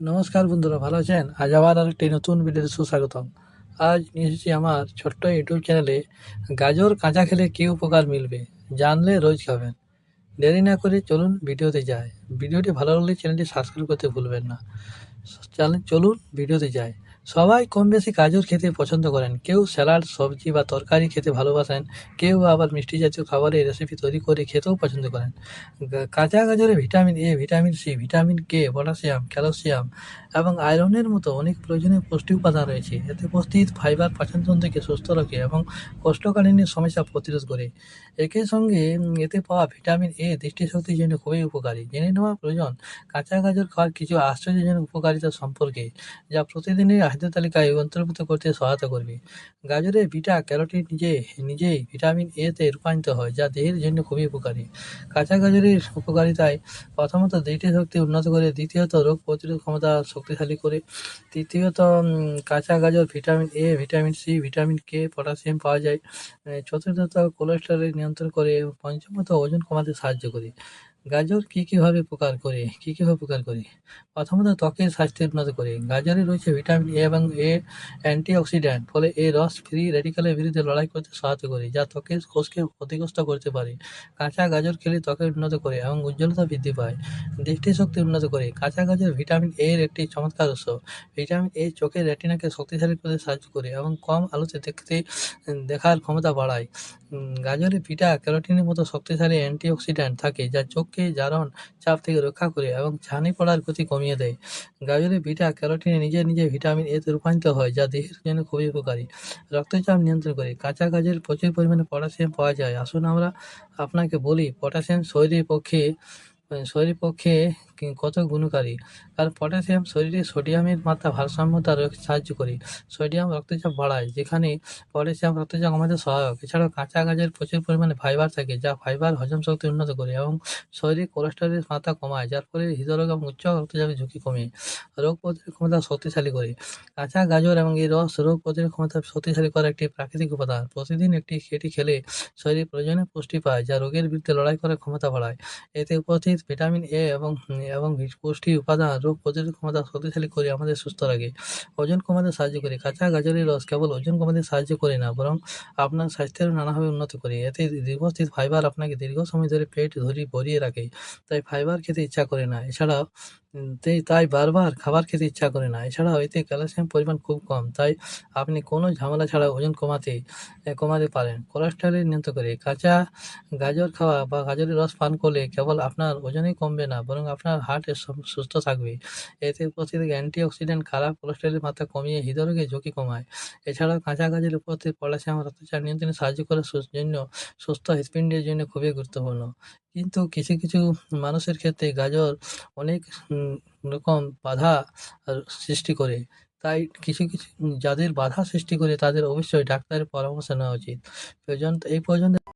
নমস্কার বন্ধুরা, ভালো আছেন? আজ আবার আর একটি নতুন ভিডিওতে সুস্বাগতম। আজ নিয়ে এসেছি আমার ছোট্ট ইউটিউব চ্যানেলে গাজর কাঁচা খেলে কী উপকার মিলবে, জানলে রোজ খাবেন। দেরি না করে চলুন ভিডিওতে যায় ভিডিওটি ভালো লাগলে চ্যানেলটি সাবস্ক্রাইব করতে ভুলবেন না। চলেন ভিডিওতে যাই। সবাই কম বেশি গাজর খেতে পছন্দ করেন। কেউ স্যালাড, সবজি বা তরকারি খেতে ভালোবাসেন, কেউ আবার মিষ্টি জাতীয় খাবারের রেসিপি তৈরি করে খেতেও পছন্দ করেন। কাঁচা গাজরে vitamin A vitamin C vitamin K potassium calcium এবং আয়রনের মতো অনেক প্রয়োজনীয় পুষ্টি উপাদান রয়েছে। এতে উপস্থিত ফাইবার পাচনতন্ত্রকে সুস্থ রাখে এবং কোষ্ঠকাঠিন্য সমস্যা প্রতিরোধ করে। একই সঙ্গে এতে পাওয়া ভিটামিন এ দৃষ্টিশক্তির জন্য খুবই উপকারী। জেনে নেওয়া প্রয়োজন, কাঁচা গাজর খাওয়ার কিছু আশ্চর্যজনক উপকারিতা সম্পর্কে, যা প্রতিদিনের খাদ্য তালিকায় অন্তর্ভুক্ত করতে সহায়তা করবে। গাজরের বিটা, ক্যারোটিন নিজে, নিজেই ভিটামিন এ তে রূপান্তরিত হয়, যা দেহের জন্য খুবই উপকারী। কাঁচা গাজরের উপকারিতায় প্রথমত দৃষ্টিশক্তি উন্নত করে, দ্বিতীয়ত রোগ প্রতিরোধ ক্ষমতা শক্তিশালী করে, তৃতীয়ত কাঁচা গাজর, vitamin A vitamin C vitamin K potassium পাওয়া যায়। চতুর্থত, কোলেস্টেরল নিয়ন্ত্রণ করে পঞ্চমত, ওজন কমাতে সাহায্য করে। গাজর কী কীভাবে উপকার করে? কী কীভাবে উপকার করে? প্রথমত ত্বকের স্বাস্থ্যের উন্নত করে। গাজরে রয়েছে ভিটামিন এ এবং এ অ্যান্টিঅক্সিডেন্ট ফলে এ রস ফ্রি রেডিক্যালের বিরুদ্ধে লড়াই করতে সাহায্য করে, যা ত্বকের কোষকে ক্ষতিগ্রস্ত করতে পারে। কাঁচা গাজর খেলে ত্বকের উন্নত করে এবং উজ্জ্বলতা বৃদ্ধি পায়। দৃষ্টিশক্তি উন্নত করে। কাঁচা গাজর ভিটামিন এ এর একটি চমৎকার উৎস। ভিটামিন এ চোখের রেটিনাকে শক্তিশালী করতে সাহায্য করে এবং কম আলোতে দেখতে দেখার ক্ষমতা বাড়ায়। গাজরে বিটা ক্যারোটিনের মতো শক্তিশালী অ্যান্টিঅক্সিডেন্ট থাকে, যা চোখকে জারণ, চাপ থেকে রক্ষা করে এবং ছানি পড়ার ক্ষতি কমিয়ে দেয়। গাজরের বিটা ক্যারোটিনে নিজে নিজে ভিটামিন এতে রূপান্তরিত হয়, যা দেহের জন্য খুবই উপকারী। রক্তচাপ নিয়ন্ত্রণ করে। কাঁচা গাজরে প্রচুর পরিমাণে পটাশিয়াম পাওয়া যায়। আসুন আমরা আপনাকে বলি, পটাশিয়াম শরীরের পক্ষে শরীরের পক্ষে কত গুণকারী। কারণ পটাশিয়াম শরীরে সোডিয়ামের মাত্রা ভারসাম্যতা সাহায্য করে। সোডিয়াম রক্তচাপ বাড়ায়, যেখানে পটাশিয়াম রক্তচাপ কমাতে সহায়ক। এছাড়াও কাঁচা গাজের প্রচুর পরিমাণে ফাইবার থাকে, যা ফাইবার হজম শক্তি উন্নত করে এবং শরীরে কোলেস্টেরলের মাত্রা কমায়, যার ফলে হৃদরোগ এবং উচ্চ রক্তচাপের ঝুঁকি কমে। রোগ প্রতিরোধ ক্ষমতা শক্তিশালী করে। কাঁচা গাজর এবং এই রস রোগ প্রতিরোধ ক্ষমতা শক্তিশালী করার একটি প্রাকৃতিক উপাদান। প্রতিদিন একটি এটি খেলে শরীরে প্রয়োজনীয় পুষ্টি পায়, যা রোগের বিরুদ্ধে লড়াই করার ক্ষমতা বাড়ায়। এতে উপস্থিত ভিটামিন এ এবং এবং পুষ্টি উপাদান রোগ প্রতিরোধ ক্ষমতা শক্তিশালী করে আমাদের সুস্থ রাখে। ওজন কমাতে সাহায্য করে। কাঁচা গাজরের রস কেবল ওজন কমাতে সাহায্য করে না, বরং আপনার স্বাস্থ্যের নানাভাবে উন্নত করে। এতে দীর্ঘস্থিত ফাইবার আপনাকে দীর্ঘ সময় ধরে পেট ধরি ভরিয়ে রাখে, তাই ফাইবার খেতে ইচ্ছা করে না। এছাড়াও তাই বারবার খাবার খেতে ইচ্ছা করে না। এছাড়াও এতে ক্যালসিয়াম পরিমাণ খুব কম, তাই আপনি কোনো ঝামেলা ছাড়া ওজন কমাতে কমাতে পারেন। কোলেস্টেরল নিয়ন্ত্রণ করে কাঁচা গাজর খাওয়া বা গাজরের রস পান করলে কেবল আপনার ওজনই কমবে না, বরং আপনার হার্ট সুস্থ থাকবে। এতে উপস্থিত অ্যান্টিঅক্সিডেন্ট খারাপ কোলেস্টেরলের মাত্রা কমিয়ে হৃদরোগের ঝুঁকি কমায়। এছাড়াও কাঁচা গাজের উপস্থিত পটাশিয়াম রক্তচাপ নিয়ন্ত্রণে সাহায্য করার জন্য সুস্থ হৃৎপিণ্ডের জন্য খুবই গুরুত্বপূর্ণ। কিন্তু কিছু কিছু মানুষের ক্ষেত্রে গাজর অনেক রকম বাধা সৃষ্টি করে, তাই কিছু কিছু যাদের বাধা সৃষ্টি করে তাদের অবশ্যই ডাক্তারের পরামর্শ নেওয়া উচিত। এই পর্যন্ত